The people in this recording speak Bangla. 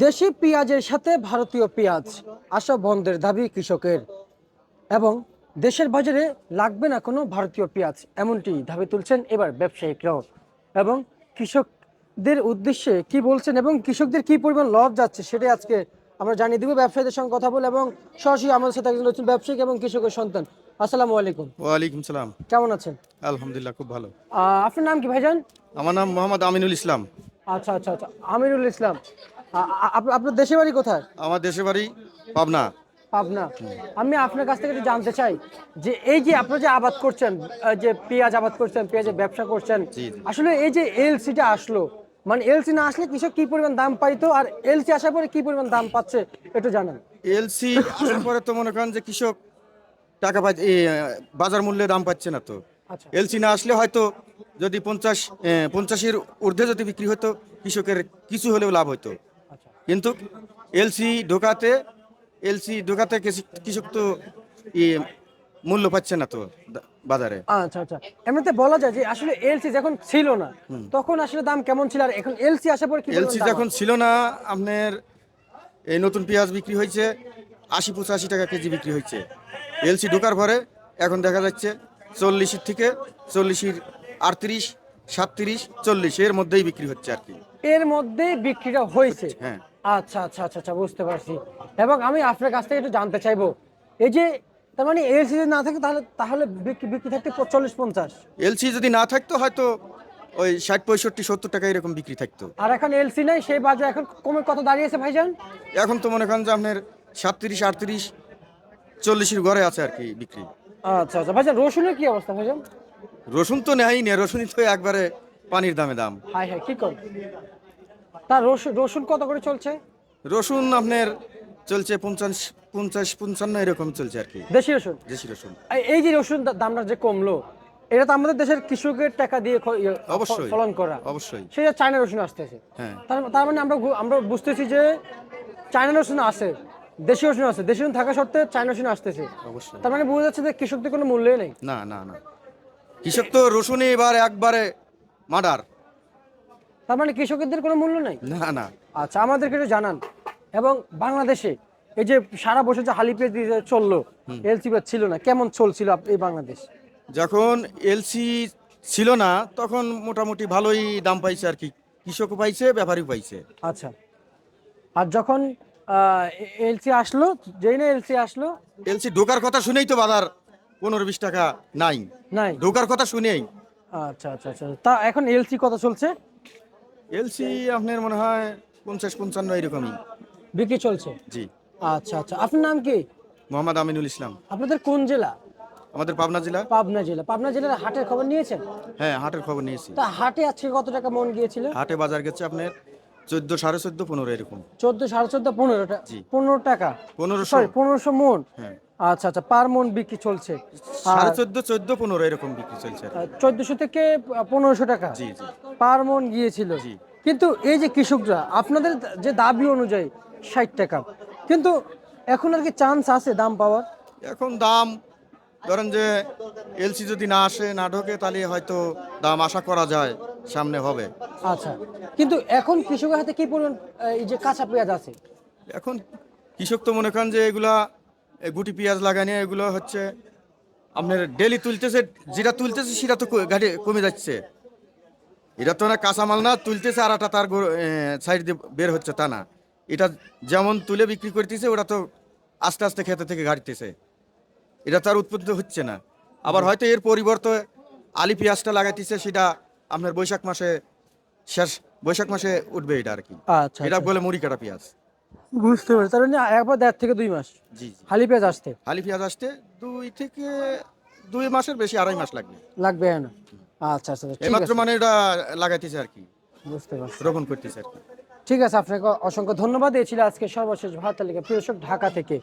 দেশি পেঁয়াজের সাথে ভারতীয় পেঁয়াজ আশা বন্ধের দাবি কৃষকের। এবং দেশের বাজারে লাগবে না কোনো ভারতীয় পেঁয়াজ এমনটি দাবি তুলছেন এবার ব্যবসায়িকরাও। এবং কৃষকদের উদ্দেশ্যে কি বলছেন এবং কৃষকদের কি পরিমাণ লস যাচ্ছে সেটাই আজকে আমরা জানিয়ে দিব। ব্যবসায়ীদের সঙ্গে কথা বলে এবং সরাসরি আমাদের সাথে একজন নতুন ব্যবসায়িক এবং কৃষকের সন্তান। আসসালামু আলাইকুম। ওয়ালাইকুম সালাম। কেমন আছেন? আলহামদুলিল্লাহ খুব ভালো। আপনার নাম কি ভাইজান? আমার নাম মোহাম্মদ আমিনুল ইসলাম। আচ্ছা আচ্ছা আচ্ছা। আমিরুল ইসলাম। আপনার দেশের বাড়ি কোথায়? আমার দেশের বাড়ি পাবনা। পাবনা। আমি আপনার কাছ থেকে জানতে চাই যে এই যে আপনারা যে আবাদ করছেন যে পেঁয়াজ আবাদ করছেন পেঁয়াজের ব্যবসা করছেন। আসলে এই যে এলসিটা আসলো মানে এলসি না আসলে কৃষক কি পরিমাণ দাম পাইতো আর এলসি আসার পরে কি পরিমাণ দাম পাচ্ছে একটু জানান। এলসি আসার পরে তো মনে করেন যে কৃষক টাকা পাই বাজার মূল্যে দাম পাচ্ছে না তো। আচ্ছা। এলসি না আসলে হয়তো যদি পঞ্চাশ পঞ্চাশের ঊর্ধ্বে যদি বিক্রি হতো কৃষকের কিছু হলেও লাভ হতো আচ্ছা কিন্তু এলসি ঢোকাতে এলসি ঢোকাতে কৃষি- কৃষক তো ই, মূল্য পাচ্ছে না তো বাজারে। আচ্ছা আচ্ছা। এমনিতে বলা যায় যে আসলে এলসি যখন ছিল না তখন আসলে দাম কেমন ছিল? আর এখন এলসি আসার পরে কি এলসি যখন ছিল না আপনার এই নতুন পেঁয়াজ বিক্রি হয়েছে আশি পঁচাশি টাকা কেজি বিক্রি হয়েছে। এলসি ঢোকার পরে এখন দেখা যাচ্ছে চল্লিশের থেকে চল্লিশের আটত্রিশ সাতত্রিশ চল্লিশ এর মধ্যেই বিক্রি হচ্ছে আর কি। এর মধ্যে বিক্রিটা হয়েছে। হ্যাঁ। আচ্ছা আচ্ছা আচ্ছা আচ্ছা বুঝতে পারছি। এবং আমি আপনার কাছ থেকে একটু জানতে চাইব এই যে তার মানে এলসি যদি না থাকে তাহলে তাহলে বিক্রি বিক্রি থাকতে চল্লিশ পঞ্চাশ। এলসি যদি না থাকতো হয়তো ওই ষাট পঁয়ষট্টি সত্তর টাকা এরকম বিক্রি থাকতো। আর এখন এলসি নাই সেই বাজার এখন কমে কত দাঁড়িয়েছে ভাইজান? এখন তো মনে করেন যে আপনার সাতত্রিশ আটত্রিশ চল্লিশের ঘরে আছে আর কি বিক্রি। আচ্ছা আচ্ছা ভাইজান রসুনের কি অবস্থা ভাইজান? রসুন তো নেয়ই নে রসুনই তো একবারে পানির দামে দাম। হাই হাই কি কর তার রসুন রসুন কত করে চলছে? রসুন আপনার চলছে পঞ্চাশ পঞ্চাশ পঞ্চান্ন এরকম চলছে আর কি। দেশি রসুন? দেশি রসুন। এই- যে রসুন দামটা যে কমলো এটা তো আমাদের দেশের কৃষকের টাকা দিয়ে ইয়ে, অবশ্যই। ফলন করা। অবশ্যই। সেটা চায়না রসুন আসতেছে। হ্যাঁ। তার মানে আমরা আমরা বুঝতেছি যে চায়না রসুন আছে দেশি রসুন আছে। দেশি রসুন থাকা সত্ত্বেও চায়না রসুন আসতেছে। অবশ্যই। তার মানে বোঝা যাচ্ছে যে কৃষকদের কোনো মূল্যই নেই। না না না। কৃষক তো রসুনে এবার একবারে মার্ডার। তার মানে কৃষকদের কোনো মূল্য নেই? না না। আচ্ছা আমাদেরকে একটু জানান। এবং বাংলাদেশে এই যে সারা বছর যে হালি পেঁয়াজ দিয়ে চলল এলসি ছিল না কেমন চলছিল এই বাংলাদেশ? যখন এলসি ছিল না তখন মোটামুটি ভালোই দাম পাইছে আর কি। কৃষকও পাইছে ব্যাপারীও পাইছে। আচ্ছা। আর যখন এলসি আসলো যেই না এলসি আসলো? এলসি ঢোকার কথা শুনেই তো বাজার পনেরো বিশ টাকা নাই। নাই। ঢোকার কথা শুনেই। আচ্ছা আচ্ছা আচ্ছা। তা এখন এলসি কত চলছে? এলসি আপনার মনে হয় পঞ্চাশ পঞ্চান্ন এরকমই। বিক্রি চলছে? জি। আচ্ছা আচ্ছা। আপনার নাম কি? মোহাম্মদ আমিনুল ইসলাম। আপনাদের কোন জেলা? আমাদের পাবনা জেলা। পাবনা জেলা। পাবনা জেলার হাটের খবর নিয়েছেন? হ্যাঁ হাটের খবর নিয়েছি। তা হাটে আজকে কত টাকা মন গিয়েছিল? হাটে বাজার গেছে আপনার চোদ্দ সাড়ে চোদ্দ পনেরো এরকম। চোদ্দ সাড়ে চোদ্দ পনেরো টাকা। পনেরো টাকা। পনেরোশো। পনেরোশো মন। হ্যাঁ। আচ্ছা আচ্ছা পার মন বিক্রি চলছে। সাড়ে চোদ্দ চোদ্দ পনেরো এরকম বিক্রি চলছে চোদ্দশো থেকে পনেরোশো টাকা জি জি। পার মন গিয়েছিল। জি। কিন্তু এই যে কৃষকরা আপনাদের যে দাবি অনুযায়ী ষাট টাকা কিন্তু এখন আর কি চান্স আছে দাম পাওয়ার? এখন দাম ধরেন যে এলসি যদি না আসে না ঢোকে তাহলে হয়তো দাম আশা করা যায় সামনে হবে। আচ্ছা কিন্তু এখন কৃষকের হাতে কি পরিমাণ এই যে কাঁচা পেঁয়াজ আছে? এখন কৃষক তো মনে করেন যে এগুলা গুটি পেঁয়াজ লাগানি এগুলো হচ্ছে আপনার ডেলি তুলতেছে যেটা তুলতেছে সেটা তো গাড়ি কমে যাচ্ছে। এটা তো না কাঁচামাল না তুলতেছে আর একটা তার সাইড দিয়ে বের হচ্ছে তা না। এটা যেমন তুলে বিক্রি করতেছে ওটা তো আস্তে আস্তে খেতে থেকে ঘাটতেছে। এটা তো আর উৎপন্ন হচ্ছে না। আবার হয়তো এর পরিবর্তে আলি পেঁয়াজটা লাগাইতেছে সেটা আপনার বৈশাখ মাসে শেষ বৈশাখ মাসে উঠবে এটা আর কি। আচ্ছা এটা বলে মুড়ি কাটা পেঁয়াজ। বুঝতে পারছি। তার মানে একবার দেড় থেকে দুই মাস। জি জি। হালি পেঁয়াজ আসতে? হালি পেঁয়াজ আসতে দুই থেকে দুই মাসের বেশি আড়াই মাস লাগবে। লাগবে না? আচ্ছা আচ্ছা ঠিক এইমাত্র আছে। মানে এটা লাগাইতেছে আর কি। বুঝতে পারছি। রোপণ করতেছে আর কি। ঠিক আছে আপনাকে অসংখ্য ধন্যবাদ। এই ছিল আজকে সর্বশেষ ভারত তালিকা প্রিয় ঢাকা থেকে